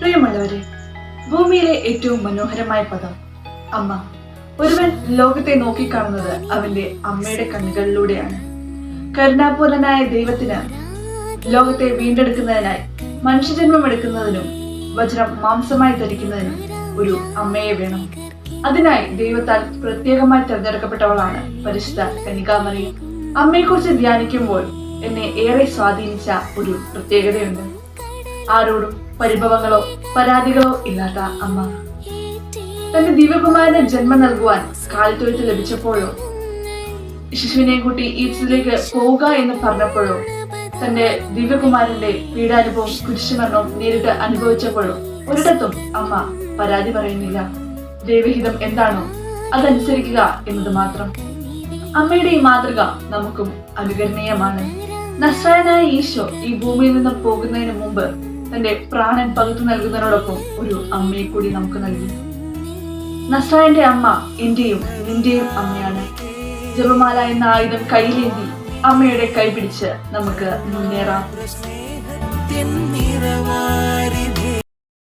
പ്രിയമുള്ളവരെ ഭൂമിയിലെ ഏറ്റവും മനോഹരമായ പദം അമ്മ. ഒരുവൻ ലോകത്തെ നോക്കിക്കാണുന്നത് അവന്റെ അമ്മയുടെ കണ്ണുകളിലൂടെയാണ്. കരുണാപൂർണനായ ദൈവത്തിന് ലോകത്തെ വീണ്ടെടുക്കുന്നതിനായി മനുഷ്യജന്മം എടുക്കുന്നതിനും വജ്രം മാംസമായി ധരിക്കുന്നതിനും ഒരു അമ്മയെ വേണം. അതിനായി ദൈവത്താൽ പ്രത്യേകമായി തിരഞ്ഞെടുക്കപ്പെട്ടവളാണ് പരിശുദ്ധ കനികാമറി അമ്മയെക്കുറിച്ച് ധ്യാനിക്കുമ്പോൾ എന്നെ ഏറെ സ്വാധീനിച്ച ഒരു പ്രത്യേകതയുണ്ട്. ആരോടും പരിഭവങ്ങളോ പരാതികളോ ഇല്ലാത്ത അമ്മ. തന്റെ ദിവ്യകുമാരന് ജന്മം നൽകുവാൻ കാലിത്തൊഴുത്ത് ലഭിച്ചപ്പോഴോ ശിശുവിനെ കൂട്ടി ഈപ്സിലേക്ക് പോവുക എന്ന് പറഞ്ഞപ്പോഴോ തന്റെ ദിവ്യകുമാരന്റെ പീഡാനുഭവം കുരിശുമരണവും നേരിട്ട് അനുഭവിച്ചപ്പോഴോ ഒരിടത്തും അമ്മ പരാതി പറയുന്നില്ല. ദൈവഹിതം എന്താണോ അതനുസരിക്കുക എന്നത് മാത്രം. അമ്മയുടെ ഈ മാതൃക നമുക്കും അനുകരണീയമാണ്. നസ്രായനായ ഈശോ ഈ ഭൂമിയിൽ നിന്ന് പോകുന്നതിന് മുമ്പ് തന്റെ പ്രാണൻ പകുത്തു നൽകുന്നതിനോടൊപ്പം ഒരു അമ്മയെ കൂടി നമുക്ക് നൽകി. നസ്രായന്റെ അമ്മ എന്റെയും നിന്റെയും അമ്മയാണ്. ജപമാല എന്ന ആയുധം കയ്യിലേന്തി അമ്മയുടെ കൈ പിടിച്ച് നമുക്ക് മുന്നേറാം.